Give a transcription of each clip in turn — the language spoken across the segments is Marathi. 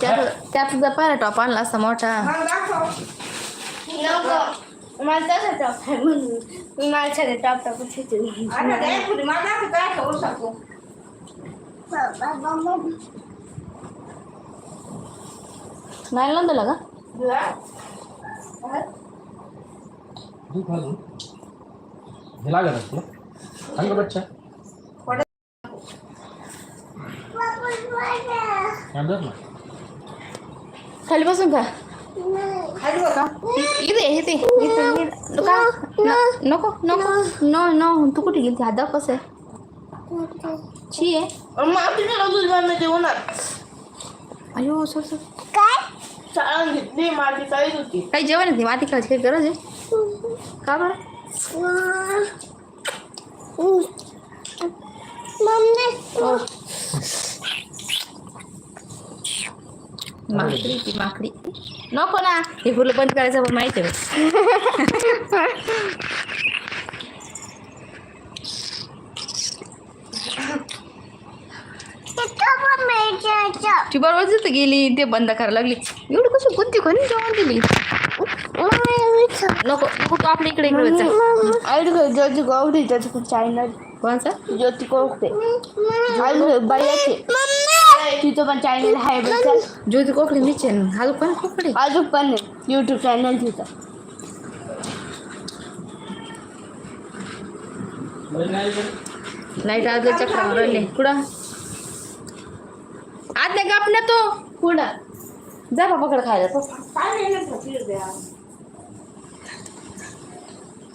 त्यात त्यात जर पहिला टॉप आणला असता मोठा मला तसा टॉप आहे म्हणून मी नाही का दूध अजून हे लागत बच्चा अंदर ना खाली बसून का? इथे इथे इथे. नको नको नो नो तू कुठे गेली हात दाखव कसं आहे उन्हात अयो सर सर. होती. काही जेवण माती खायची काही गरज आहे? का बरं? हो. माकडी ती माकडी. नको ना. हे फुलं बंद करायचं पण माहिती आहे. ती बरोबर गेली ते बंद करायला लागली. एवढी कशी बुद्धी कोणी जेवण दिली नको नको तू आपल्या इकडे इकडे ज्योती गौरी त्याचं खूप चॅनल कोणचा? ज्योती कोकते आई तिचं पण चॅनल आहे बघ. ज्योती कोकडी मीचे हा पण कोकडी अजून पण यूट्यूब चॅनल तिचं लाइट आज चक्र राहिले कुठं? नाही काप ना तो. पुढं जा बाबाकडे खायला तो काय नाही ना ठोकी द्या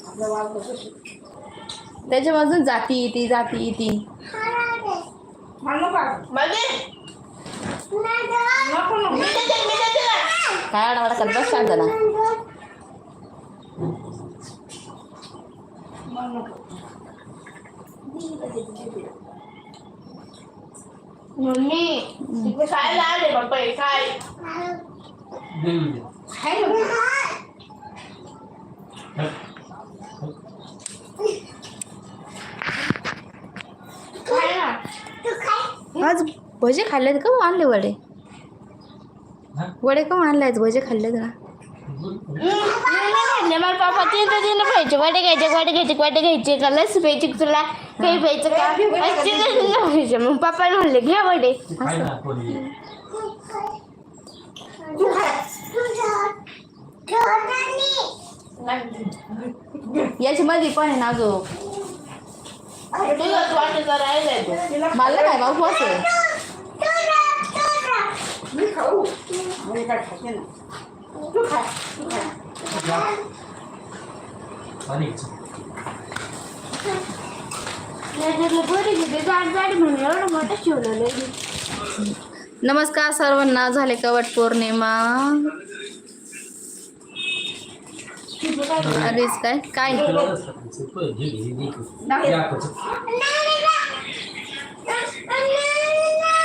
आपलं वाळ कसं शिक- त्याच्यामधून जाती ती जाती ती म्हणू का मध्ये नको नको मी देते, मी देते ना. काय आडावाडा करत बस ना. मम्मी आले बाप्पा हे काय? आज भजे खाल्लेत का मग आणले वडे? वडे का मग आणले आहेत भजे खाल्लेत ना मला पापा तीन तर तीन पाहिजे वाटे घ्यायचे वाटे घ्यायचे वाटे घ्यायचे. का लस प्यायची का तुला? काही प्यायचं का? मग पप्पा म्हणले घ्या वडे. याची मध्ये पण आहे ना जो मला काय भाऊ आहे. मी खाऊ. मी काय खाते ना. तू तू आणि नमस्कार सर्वांना झाले का वट पौर्णिमा? अरेच काय? काय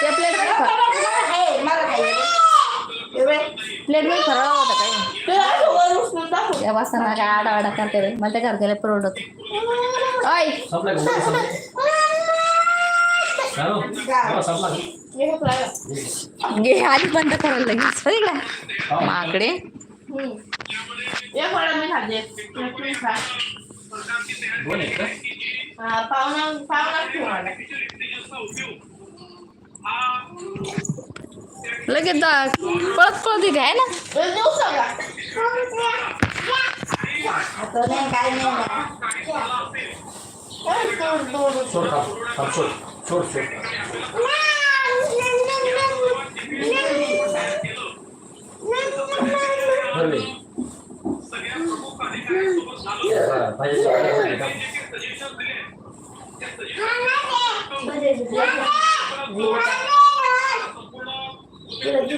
त्या प्लेट खाय, मला खाय. हे बघ, प्लेटमध्ये खराब होता काय वासना काय आडावाडा करते बाई. मला त्या घरच्याला परवडत संपला का संपले? हो, संपला का? हे. घे आधी बंद करायला लगेच हो इकडे. माकडे. दोन आहेत का? हा. लगेच जा. पळत पळत इथे आहे ना?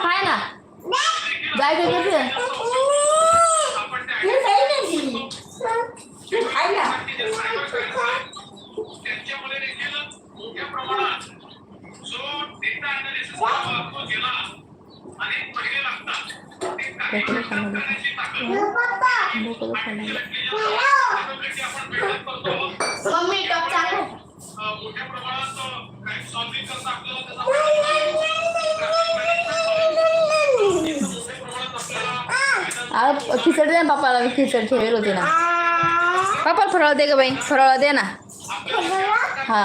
ખાય ને જાય તો નથી એ ખાઈ નથી તું ખાય ને મम्मी टॉप चांगला सोड. भरले. बरं, भाजीच्या वाट्यामध्ये टाक. तिला किती दिली? आता कसं जीव गुतला काय नाही माझ्यावर. यो खायला केकला केक बनवायला दिली. ए, पण, मग कोण बाकी सगळं मिळतं. हे सोड. हम्म? पाणी. डोकं दुखायला लागलं. डोकं दुखायला लागलं. मम्मी टॉप चांगला आहे. आ, खिचडी दे ना पप्पाला मी खिचडी ठेवेल होती ना पप्पाला फराळ दे ग बाई फराळ दे ना हा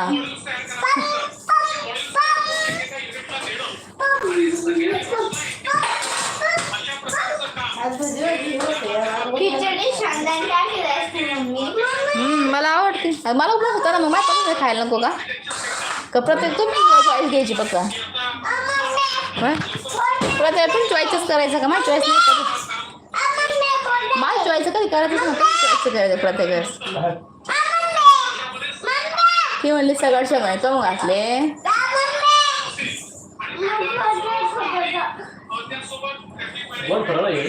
आज तर दिवस दिवस आहे. खिचडी शेंगदाणे अरे मला उपयोग होता ना मग मला खायला नको का? का प्रत्येक तुम्ही चॉईस घ्यायची फक्त हं? प्रत्येक तुम्ही चॉईसच करायचं का? माझी चॉईस नाही करत माझी चॉईस कधी करायचंच ना तुम्ही चॉईस करायचं प्रत्येक वेळेस. ती म्हणली सगळं शेवणे तो घातले. वर फरळ आहे.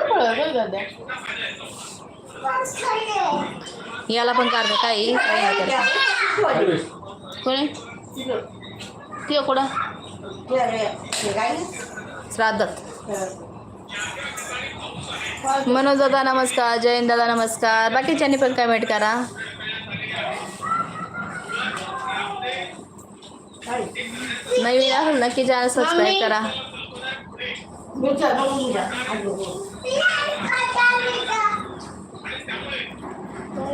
फळं का याला पण काढतो काही कोणी कुठं श्राद्धात. मनोज दादा नमस्कार. जयंत दादा नमस्कार. बाकीच्यांनी पण कमेंट करा. काय? नवीन असेल नक्की चॅनल सबस्क्राईब करा विचार बघून घ्या. आज बघू. नाही देते मग दिले ना आम्ही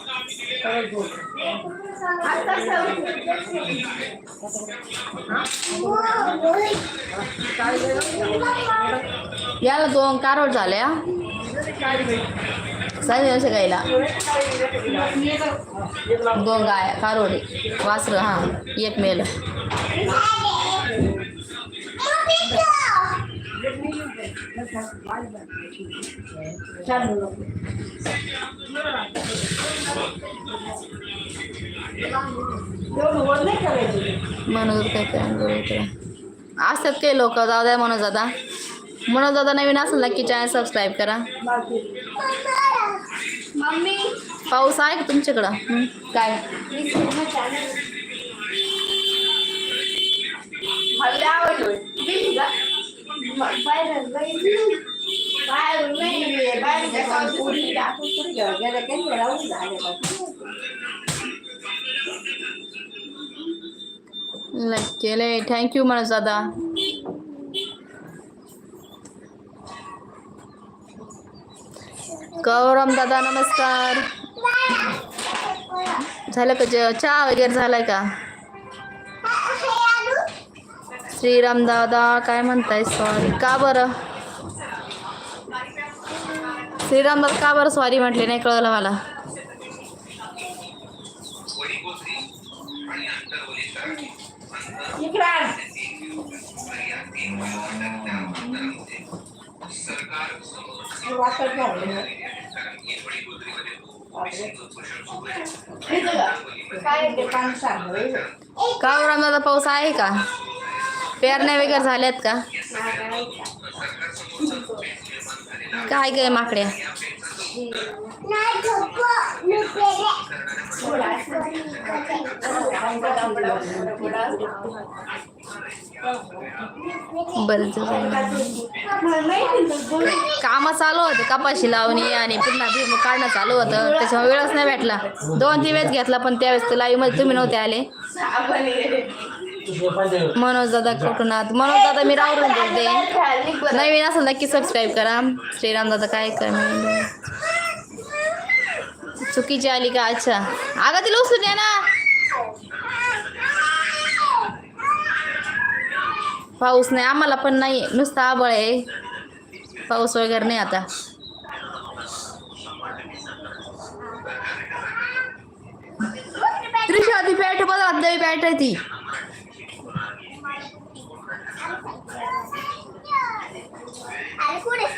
बरोबर आहे, बरोबर. सरळ बोल चालू आहे. सरळ बोल. काय झालं? याला दोन कारवड झाल्या साडे नऊशे गायला दोन गाय कारवडी वासर हा एक मेल छान मनोज काय असतात काही लोक. जाऊ द्या मनोज दादा. मनोज दादा नवीन असेल नक्की चॅनल सबस्क्राईब करा. पाऊस आहे का तुमच्याकडं? हं? काय? आवडलं. केले थँक्यू मनोज दादा गौरम दादा, नमस्कार। झालं का जे चहा वगैरे झालाय का? श्रीराम दादा का बरं? श्रीराम दादा का बरं सॉरी म्हटले नाही कळलं मला. हे का दादा पाऊस आहे का? पेरण्या वगैरे झाल्यात का? काय काय माकड्या बर कामं चालू होते कपाशी लावणी आणि पुन्हा भीम काढणं चालू होतं. त्याच्यामुळे वेळच नाही भेटला. दोन तीन वेळेस घेतला पण त्यावेळेस लाईव्हमध्ये तुम्ही नव्हते आले. मनोज दादा कोकणात मनोज दादा मी रावरून बोलते नवीन असेल नक्की सबस्क्राईब करा. श्रीराम दादा काय कर चुकीची आली का? अच्छा. अगं तिला उचलून या ना. पाऊस नाही. आम्हाला पण नाही. नुसतं आबळ आहे. पाऊस वगैरे नाही आता. त्रिशा ती पॅट बघा नवी पॅट आहे ती.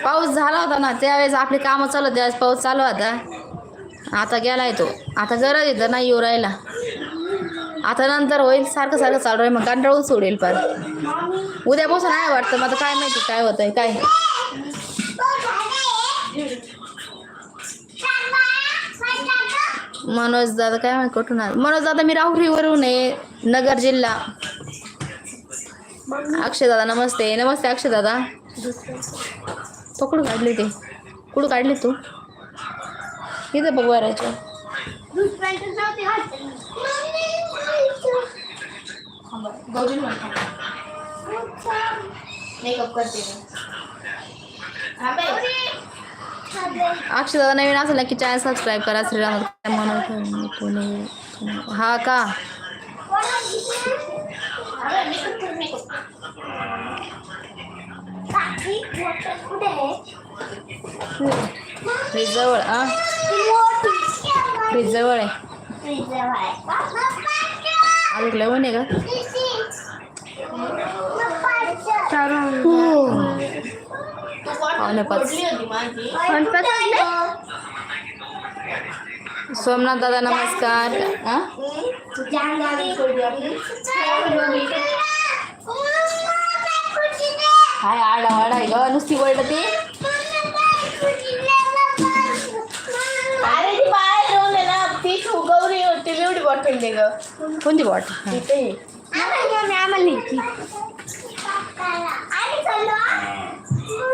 पाऊस झाला होता ना त्यावेळेस आपली कामं चालू त्यावेळेस पाऊस चालू होता. आता गेलाय तो. आता गरज येतं नाही येऊ राहिला. आता नंतर होईल सारखं सारखं चालू राहील मग कंटाळून सोडेल पण. उद्यापासून आहे वाटतं मग आता काय माहिती काय होतंय काय मनोज दादा काय माहिती कुठून मनोज दादा मी राहुरीवरून आहे नगर जिल्हा. अक्षय दादा नमस्ते. नमस्ते अक्षय दादा. पकडू काढले ते? कुठं काढले तू? इथं बघ वराच्या मेकअप अक्षय दादा नवीन असेल ना की चॅनल सबस्क्राईब करा श्रीराम म्हणून. म्हणत पुणे हा का? फ्रीज जवळ हा फ्रीज जवळ आहे अजून लवण आहे का पावणे पाच सोमनाथ दादा नमस्कार हा हाय आडा वाडा आहे ग नुसती वळलं ती बॉटल दे ग कोणती बॉट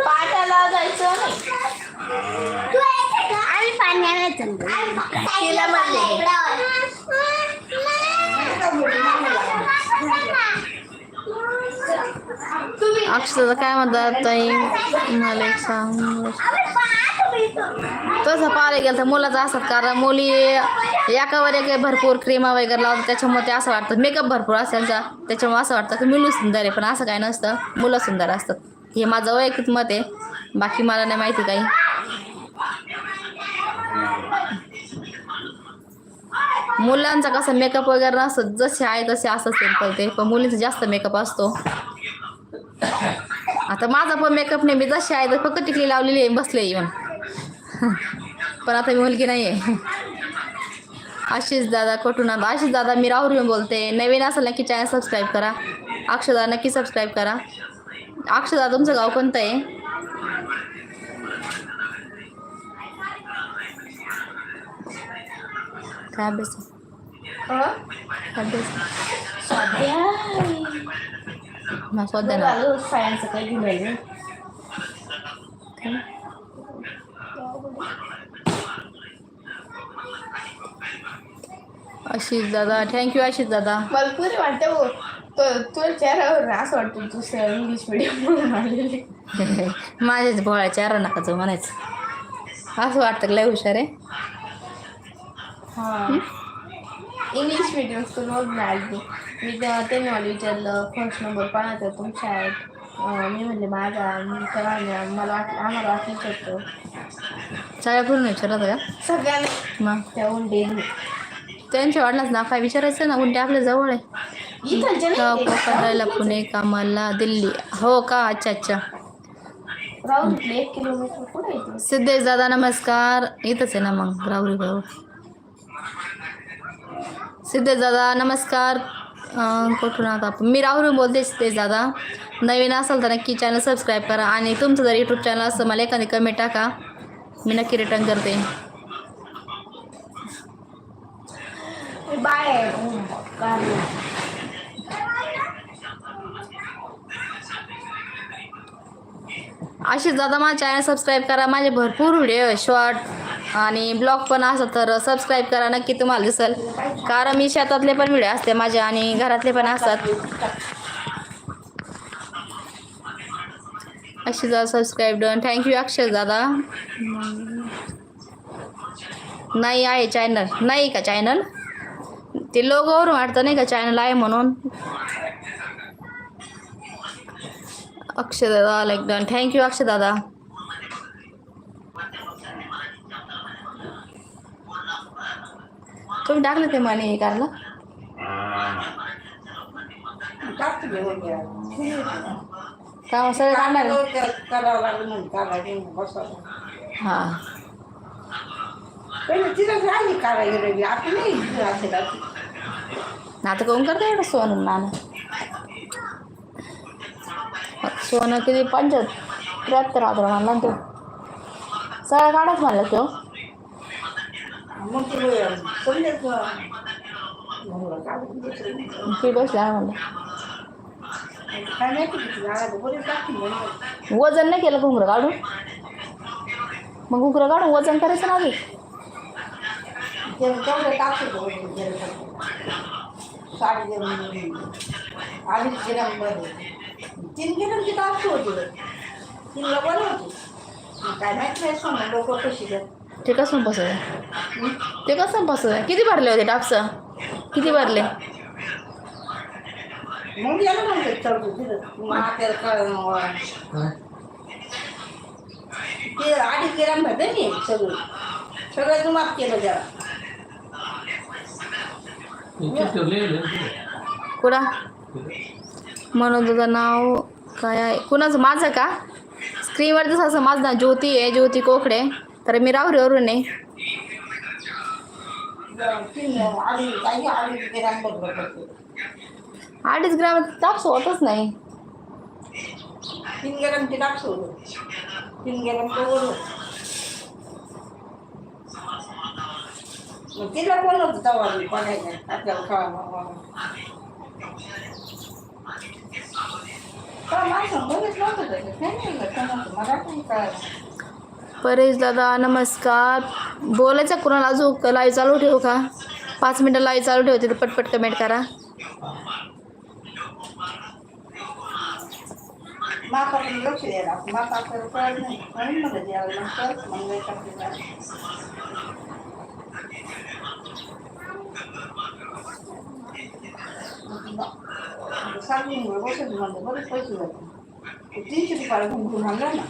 पाटाला जायचं नाही। तिला म्हणले अक्षरचं काय म्हणतात ताई? मला एक सांग. तसं पाहायला गेलं तर मुलाचं असतात कारण मुली एकावर एक भरपूर क्रीमा वगैरे लावतात. त्याच्यामुळे ते असं वाटतं. मेकअप भरपूर असायचा त्याच्यामुळे असं वाटतं की मुलं सुंदर आहे पण असं काय नसतं. मुलं सुंदर असतात. हे माझं वैयक्तिक मत आहे. बाकी मला नाही माहिती काही. मुलांचा कसं मेकअप वगैरे नसतं. जसे आहे तसे असं सिंपल ते. पण मुलींचा जास्त मेकअप असतो. आता माझा पण मेकअप नाही मी जशी आहे तर फक्त टिकली लावलेली आहे बसले येऊन. पण आता मी मुलगी नाही आहे आशिष दादा कुठून आला आशिष दादा मी राहुल बोलते. नवीन असेल नक्की चॅनल सबस्क्राईब करा. अक्षदा नक्की सबस्क्राईब करा. अक्षदा तुमचं गाव कोणतं आहे? काय अभ्यास अभ्यास. आहे? मग स्वाध्याय ना सायन्स काय घेऊन आशिष दादा थँक्यू आशिष दादा मला पुरे वाटतं हो तो तुझ्या चेहऱ्यावर असं वाटतं तू इंग्लिश मिडियम म्हणून आलेली माझ्याच भोळ्या चार नकाचं म्हणायचं. असं वाटतं लय हुशार आहे. हां. इंग्लिश मिडियम स्कूलमधून आली मी तेव्हा त्यांनी मला विचारलं फर्स्ट नंबर कोणाचा तुमच्या आहेत. मी म्हणले माझा म्हणले, मला वाटलं आम्हाला वाटलंच होतं. सगळ्या पूर्ण विचारत का सगळ्यांना. मग? त्या उंडे त्यांच्या वाढलाच ना काय विचारायचं ना? उलटे आपल्या जवळ आहे. इथलच्या का नाही ते. पकडायला पुणे कामाला दिल्ली. हो का? अच्छा अच्छा. राहून एक किलोमीटर सिद्धेश दादा नमस्कार. इथंच आहे ना मग राहुरी भाऊ. सिद्धेश दादा नमस्कार. कुठून आहात आपण? मी राहुरी बोलते सिद्धेश दादा. नवीन असाल तर नक्की चॅनल सबस्क्राईब करा आणि तुमचं जर यूट्यूब चॅनल असतं मला एखादी कमेंट टाका. मी नक्की रिटर्न करते. बाय. अशीच दादा माझा चॅनल सबस्क्राईब करा. माझे भरपूर व्हिडिओ शॉर्ट आणि ब्लॉग पण असं तर सबस्क्राईब करा नक्की तुम्हाला दिसेल. कारण मी शेतातले पण व्हिडिओ असते माझ्या आणि घरातले पण असतात. अशी सबस्क्राईब डन थँक्यू अक्षय दादा. नाही आहे चॅनल नाही का चॅनल ते लोगोवर वाटतं नाही का चॅनल आहे म्हणून? अक्षय दादा लाईक डन थँक्यू अक्षय दादा. तुम्ही टाकले ते मनी कारला टाकते घेऊन घ्या का सगळे काढणार हां. आता कोण करतं एवढं सोनं नाणं सोनं किती? पंचायत त्र्याहत्तर हजार म्हणला तो सगळं काढाच म्हणलं तो. मग ते बसला वजन नाही केलं घुंगरं काढून मग घुंगरं काढून वजन करायचं ना आधी ते तेवढं टाकतो साडी अडीच ग्राममध्ये तीन टाकतो होती काय माहिती नाही सोनं लोक कशी देत ते कसं बसवलं? ते कसं बसवलं? किती भरले होते टाप्स किती भरले? ते भरते सगळं. माफ केलं त्याला. ठेवले कुणा? म्हणून तुझं नाव काय आहे? कुणाचं? माझं का? स्क्रीनवर जसं असं माझं नाव ज्योती आहे ज्योती कोकडे तर मी राहुरीवरून आहे अडीच ग्राम बरोबर होतच नाही. तीन ग्रामची टाक सोडून तीन ग्राम मग तिला कोण होतं तवा आपल्याला खावा. माणसं बरेच नव्हतं त्याच्यात काही नाही कळलं परेश दादा नमस्कार. बोलायचा कुणाला? अजून लाईव्ह चालू ठेवू का? पाच मिनटं लाईव्ह चालू ठेवते तर पटपट कमेंट करा. तीनशे रुपयाला घुमघुम माप ना कळत नाही म्हणून मला द्यावं लागतं मग वेळ टाकते सात बसत म्हणलं बरेच पैसे जाते तीनशे रुपयाला घुमून आणलं ना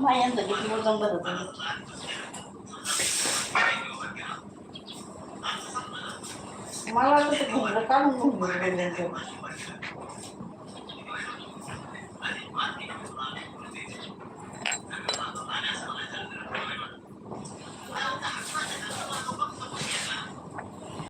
आता माझ्यांचं किती वजन बरं मला वाटतं ते घुमलं काढून